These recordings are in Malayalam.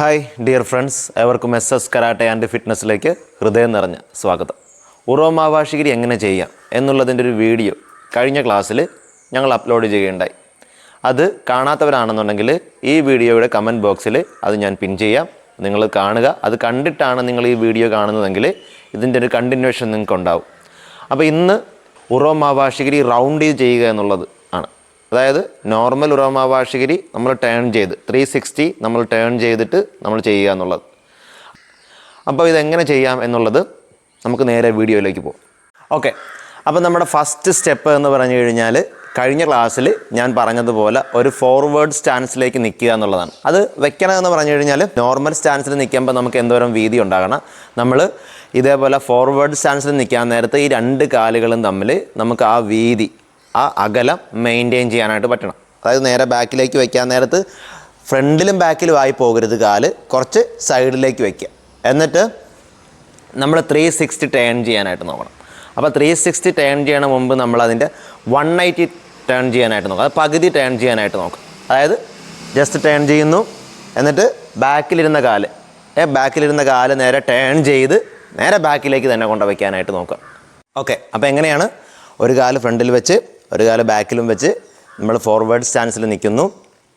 ഹായ് ഡിയർ ഫ്രണ്ട്സ് എവർക്കും എസ് എസ് കരാട്ടെ ആൻഡ് ഫിറ്റ്നസ്സിലേക്ക് ഹൃദയം നിറഞ്ഞ സ്വാഗതം. ഉറവമാവാഷിഗിരി എങ്ങനെ ചെയ്യാം എന്നുള്ളതിന്റെ ഒരു വീഡിയോ കഴിഞ്ഞ ക്ലാസ്സിൽ ഞങ്ങൾ അപ്ലോഡ് ചെയ്യുകയുണ്ടായി. അത് കാണാത്തവരാണെന്നുണ്ടെങ്കിൽ ഈ വീഡിയോയുടെ കമന്റ് ബോക്സിൽ അത് ഞാൻ പിൻ ചെയ്യാം. നിങ്ങൾ കാണുക. അത് കണ്ടിട്ടാണ് നിങ്ങൾ ഈ വീഡിയോ കാണുന്നതെങ്കിൽ ഇതിന്റെ ഒരു കണ്ടിന്യൂഷൻ നിങ്ങൾക്ക് ഉണ്ടാവും അപ്പോൾ ഇന്ന് ഉറവമാവാഷിഗിരി റൗണ്ട് ചെയ്യുക എന്നുള്ളത് അതായത് നോർമൽ ഉറവമാവാഷിഗിരി നമ്മൾ ടേൺ ചെയ്ത്. ത്രീ സിക്സ്റ്റി നമ്മൾ ടേൺ ചെയ്തിട്ട് നമ്മൾ ചെയ്യുക എന്നുള്ളത്. അപ്പോൾ ഇതെങ്ങനെ ചെയ്യാം എന്നുള്ളത് നമുക്ക് നേരെ വീഡിയോയിലേക്ക് പോകും. ഓക്കെ. അപ്പോൾ നമ്മുടെ ഫസ്റ്റ് സ്റ്റെപ്പ് എന്ന് പറഞ്ഞു കഴിഞ്ഞാൽ കഴിഞ്ഞ ക്ലാസ്സിൽ ഞാൻ പറഞ്ഞതുപോലെ ഒരു ഫോർവേഡ് സ്റ്റാൻസിലേക്ക് നിൽക്കുക എന്നുള്ളതാണ്. അത് വെക്കണമെന്ന് പറഞ്ഞു കഴിഞ്ഞാൽ നോർമൽ സ്റ്റാൻസിൽ നിൽക്കുമ്പോൾ നമുക്ക് എന്തോരം വീതി ഉണ്ടാകണം. നമ്മൾ ഇതേപോലെ ഫോർവേഡ് സ്റ്റാൻസിൽ നിൽക്കാൻ നേരത്തെ ഈ രണ്ട് കാലുകളും തമ്മിൽ നമുക്ക് ആ വീതി ആ അകലം മെയിന്റെയിൻ ചെയ്യാനായിട്ട് പറ്റണം. അതായത് നേരെ ബാക്കിലേക്ക് വയ്ക്കാൻ നേരത്ത് ഫ്രണ്ടിലും ബാക്കിലും ആയി പോകരുത് കാൽ കുറച്ച് സൈഡിലേക്ക് വയ്ക്കുക എന്നിട്ട് നമ്മൾ ത്രീ സിക്സ്റ്റി ടേൺ ചെയ്യാനായിട്ട് നോക്കണം. അപ്പോൾ ത്രീ സിക്സ്റ്റി ടേൺ ചെയ്യണ മുമ്പ് നമ്മൾ അതിന്റെ വൺ എയ്റ്റി ടേൺ ചെയ്യാനായിട്ട് നോക്കാം. അത് പകുതി ടേൺ ചെയ്യാനായിട്ട് നോക്കാം. അതായത് ജസ്റ്റ് ടേൺ ചെയ്യുന്നു. എന്നിട്ട് ബാക്കിലിരുന്ന കാൽ. ഏ ബാക്കിലിരുന്ന കാൽ നേരെ ടേൺ ചെയ്ത് നേരെ ബാക്കിലേക്ക് തന്നെ കൊണ്ടുവയ്ക്കാനായിട്ട് നോക്കുക ഓക്കെ അപ്പോൾ എങ്ങനെയാണ് ഒരു കാൽ ഫ്രണ്ടിൽ വെച്ച് ഒരു കാലം ബാക്കിലും വെച്ച് നമ്മൾ ഫോർവേഡ് സ്റ്റാൻസിൽ നിൽക്കുന്നു.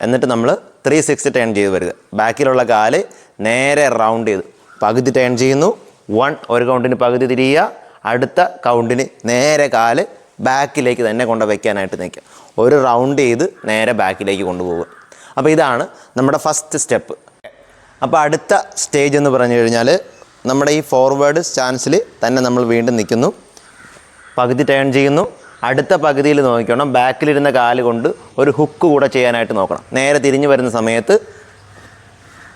എന്നിട്ട് നമ്മൾ ത്രീ സിക്സ്റ്റി ടേൺ ചെയ്ത് വരിക. ബാക്കിലുള്ള കാൽ നേരെ റൗണ്ട് ചെയ്ത് പകുതി ടേൺ ചെയ്യുന്നു. വൺ ഒരു കൗണ്ടിന് പകുതി തിരിയുക. അടുത്ത കൗണ്ടിന് നേരെ കാൽ ബാക്കിലേക്ക് തന്നെ കൊണ്ട് വയ്ക്കാനായിട്ട് നിൽക്കുക. ഒരു റൗണ്ട് ചെയ്ത് നേരെ ബാക്കിലേക്ക് കൊണ്ടുപോകുക അപ്പോൾ ഇതാണ് നമ്മുടെ ഫസ്റ്റ് സ്റ്റെപ്പ് അപ്പോൾ അടുത്ത സ്റ്റേജ് എന്ന് പറഞ്ഞു കഴിഞ്ഞാൽ നമ്മുടെ ഈ ഫോർവേഡ് സ്റ്റാൻസിൽ തന്നെ നമ്മൾ വീണ്ടും നിൽക്കുന്നു. പകുതി ടേൺ ചെയ്യുന്നു. അടുത്ത പകുതിയിൽ നോക്കിക്കണം. ബാക്കിലിരുന്ന കാൽ കൊണ്ട് ഒരു ഹുക്ക് കൂടെ ചെയ്യാനായിട്ട് നോക്കണം. നേരെ തിരിഞ്ഞു വരുന്ന സമയത്ത്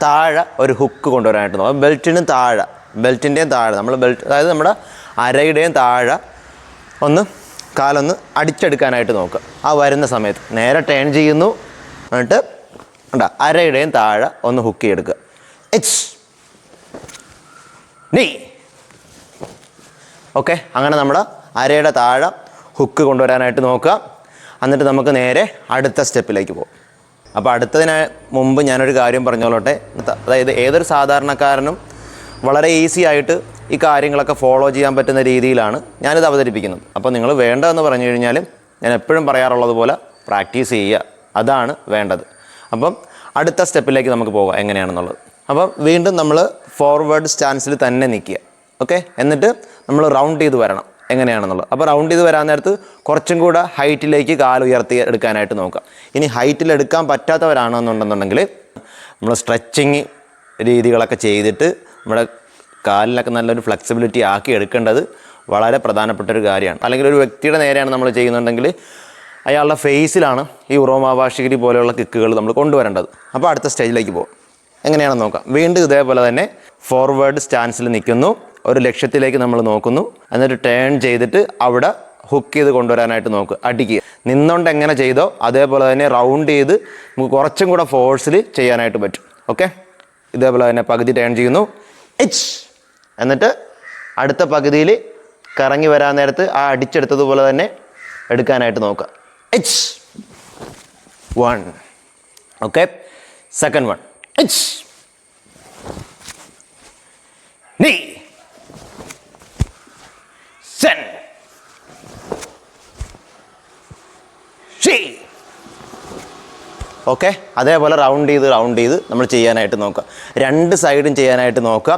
താഴെ ഒരു ഹുക്ക് കൊണ്ടുവരാനായിട്ട് നോക്കാം ബെൽറ്റിന് താഴെ ബെൽറ്റിന്റെയും താഴെ നമ്മൾ ബെൽറ്റ് അതായത് നമ്മുടെ അരയുടെയും താഴെ ഒന്ന് കാലൊന്ന് അടിച്ചെടുക്കാനായിട്ട് നോക്കുക. ആ വരുന്ന സമയത്ത് നേരെ ടേൺ ചെയ്യുന്നു. എന്നിട്ട് ഉണ്ടാ അരയുടെയും താഴെ ഒന്ന് ഹുക്ക് ചെയ്തെടുക്കുക. എച്ച് നീ ഓക്കെ അങ്ങനെ നമ്മുടെ അരയുടെ താഴെ ഹുക്ക് കൊണ്ടുവരാനായിട്ട് നോക്കുക. എന്നിട്ട് നമുക്ക് നേരെ അടുത്ത സ്റ്റെപ്പിലേക്ക് പോകും. അപ്പോൾ അടുത്തതിന് മുമ്പ് ഞാനൊരു കാര്യം പറഞ്ഞോളട്ടെ. അതായത് ഏതൊരു സാധാരണക്കാരനും വളരെ ഈസി ആയിട്ട് ഈ കാര്യങ്ങളൊക്കെ ഫോളോ ചെയ്യാൻ പറ്റുന്ന രീതിയിലാണ് ഞാനിത് അവതരിപ്പിക്കുന്നത്. അപ്പോൾ നിങ്ങൾ വേണ്ടതെന്ന് പറഞ്ഞു കഴിഞ്ഞാൽ ഞാൻ എപ്പോഴും പറയാറുള്ളത് പോലെ പ്രാക്ടീസ് ചെയ്യുക. അതാണ് വേണ്ടത്. അപ്പം അടുത്ത സ്റ്റെപ്പിലേക്ക് നമുക്ക് പോകാം എങ്ങനെയാണെന്നുള്ളത്. അപ്പം വീണ്ടും നമ്മൾ ഫോർവേഡ് സ്റ്റാൻസിൽ തന്നെ നിൽക്കുക. ഓക്കെ? എന്നിട്ട് നമ്മൾ റൗണ്ട് ചെയ്ത് വരണം. എങ്ങനെയാണെന്നുള്ളത്. അപ്പോൾ റൗണ്ട് ചെയ്ത് വരാൻ നേരത്ത് കുറച്ചും കൂടെ ഹൈറ്റിലേക്ക് കാൽ ഉയർത്തി എടുക്കാനായിട്ട് നോക്കുക ഇനി ഹൈറ്റിൽ എടുക്കാൻ പറ്റാത്തവരാണെന്നുണ്ടെന്നുണ്ടെങ്കിൽ നമ്മൾ സ്ട്രെച്ചിങ് രീതികളൊക്കെ ചെയ്തിട്ട് നമ്മുടെ കാലിനൊക്കെ നല്ലൊരു ഫ്ലെക്സിബിലിറ്റി ആക്കി എടുക്കേണ്ടത് വളരെ പ്രധാനപ്പെട്ട ഒരു കാര്യമാണ്. അല്ലെങ്കിൽ ഒരു വ്യക്തിയുടെ നേരെയാണ് നമ്മൾ ചെയ്യുന്നുണ്ടെങ്കിൽ അയാളുടെ ഫേസിലാണ് ഈ ഉറോമാവാഷികരി പോലെയുള്ള കിക്കുകൾ നമ്മൾ കൊണ്ടുവരേണ്ടത്. അപ്പോൾ അടുത്ത സ്റ്റേജിലേക്ക് പോകും എങ്ങനെയാണെന്ന് നോക്കാം. വീണ്ടും ഇതേപോലെ തന്നെ ഫോർവേഡ് സ്റ്റാൻസിൽ നിൽക്കുന്നു. ഒരു ലക്ഷ്യത്തിലേക്ക് നമ്മൾ നോക്കുന്നു. എന്നിട്ട് ടേൺ ചെയ്തിട്ട് അവിടെ ഹുക്ക് ചെയ്ത് കൊണ്ടുവരാനായിട്ട് നോക്കുക അടിക്കുക നിന്നുകൊണ്ട് എങ്ങനെ ചെയ്തോ അതേപോലെ തന്നെ റൗണ്ട് ചെയ്ത് നമുക്ക് കുറച്ചും കൂടെ ഫോഴ്സിൽ ചെയ്യാനായിട്ട് പറ്റും. ഓക്കെ ഇതേപോലെ തന്നെ പകുതി ടേൺ ചെയ്യുന്നു. എച്ച് എന്നിട്ട് അടുത്ത പകുതിയിൽ കറങ്ങി വരാൻ നേരത്ത് ആ അടിച്ചെടുത്തതുപോലെ തന്നെ എടുക്കാനായിട്ട് നോക്കുക. H one okay second one H നീ സെൻ ഷീ ഓക്കെ അതേപോലെ റൗണ്ട് ചെയ്ത് റൗണ്ട് ചെയ്ത് നമ്മൾ ചെയ്യാനായിട്ട് നോക്കുക രണ്ട് സൈഡും ചെയ്യാനായിട്ട് നോക്കുക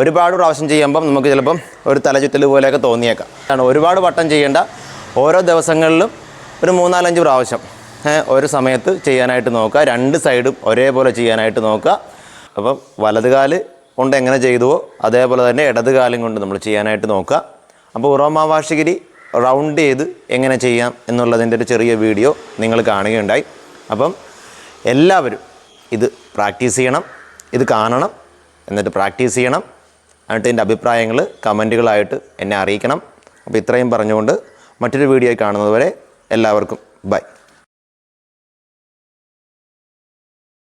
ഒരുപാട് പ്രാവശ്യം ചെയ്യുമ്പം നമുക്ക് ചിലപ്പം ഒരു തലചുറ്റൽ പോലെയൊക്കെ തോന്നിയേക്കാം. കാരണം ഒരുപാട് വട്ടം ചെയ്യേണ്ട ഓരോ ദിവസങ്ങളിലും ഒരു മൂന്നാലഞ്ച് പ്രാവശ്യം ഒരു സമയത്ത് ചെയ്യാനായിട്ട് നോക്കുക. രണ്ട് സൈഡും ഒരേപോലെ ചെയ്യാനായിട്ട് നോക്കുക. അപ്പം വലത് കാൽ കൊണ്ട് എങ്ങനെ ചെയ്തുവോ അതേപോലെ തന്നെ ഇടത് കാലും കൊണ്ട് നമ്മൾ ചെയ്യാനായിട്ട് നോക്കുക. അപ്പോൾ ഉറോമാവാഷിഗിരി റൗണ്ട് ചെയ്ത് എങ്ങനെ ചെയ്യാം എന്നുള്ളതിന്റെ ഒരു ചെറിയ വീഡിയോ നിങ്ങൾ കാണുകയുണ്ടായി. അപ്പം എല്ലാവരും ഇത് പ്രാക്ടീസ് ചെയ്യണം ഇത് കാണണം എന്നിട്ട് പ്രാക്ടീസ് ചെയ്യണം. എന്നിട്ട് എന്റെ അഭിപ്രായങ്ങൾ കമന്റുകളായിട്ട് എന്നെ അറിയിക്കണം. അപ്പോൾ ഇത്രയും പറഞ്ഞുകൊണ്ട് മറ്റൊരു വീഡിയോ കാണുന്നതുവരെ എല്ലാവർക്കും ബൈ.